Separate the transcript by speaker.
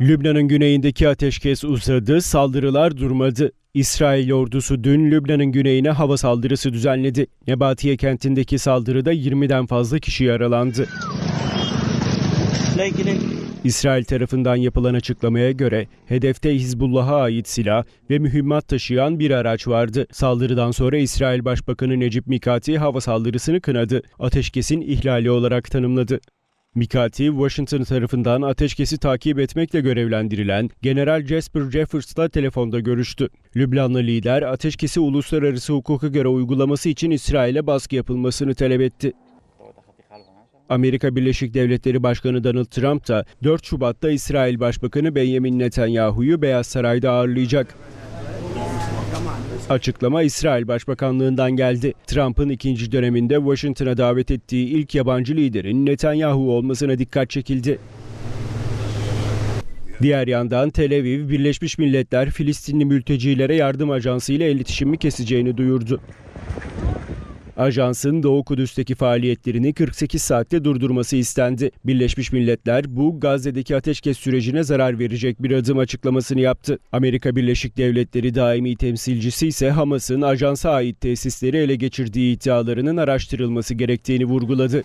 Speaker 1: Lübnan'ın güneyindeki ateşkes uzadı, saldırılar durmadı. İsrail ordusu dün Lübnan'ın güneyine hava saldırısı düzenledi. Nebatiye kentindeki saldırıda 20'den fazla kişi yaralandı. İsrail tarafından yapılan açıklamaya göre hedefte Hizbullah'a ait silah ve mühimmat taşıyan bir araç vardı. Saldırıdan sonra İsrail Başbakanı Necip Mikati hava saldırısını kınadı. Ateşkesin ihlali olarak tanımladı. Mikati, Washington tarafından ateşkesi takip etmekle görevlendirilen General Jasper Jeffords'la telefonda görüştü. Lübnanlı lider ateşkesi uluslararası hukuka göre uygulaması için İsrail'e baskı yapılmasını talep etti. Amerika Birleşik Devletleri Başkanı Donald Trump da 4 Şubat'ta İsrail Başbakanı Benjamin Netanyahu'yu Beyaz Saray'da ağırlayacak. Açıklama İsrail Başbakanlığından geldi. Trump'ın ikinci döneminde Washington'a davet ettiği ilk yabancı liderin Netanyahu olmasına dikkat çekildi. Diğer yandan Tel Aviv, Birleşmiş Milletler Filistinli mültecilere yardım ajansı ile iletişimi keseceğini duyurdu. Ajansın Doğu Kudüs'teki faaliyetlerini 48 saatte durdurması istendi. Birleşmiş Milletler bu Gazze'deki ateşkes sürecine zarar verecek bir adım açıklamasını yaptı. Amerika Birleşik Devletleri daimi temsilcisi ise Hamas'ın ajansa ait tesisleri ele geçirdiği iddialarının araştırılması gerektiğini vurguladı.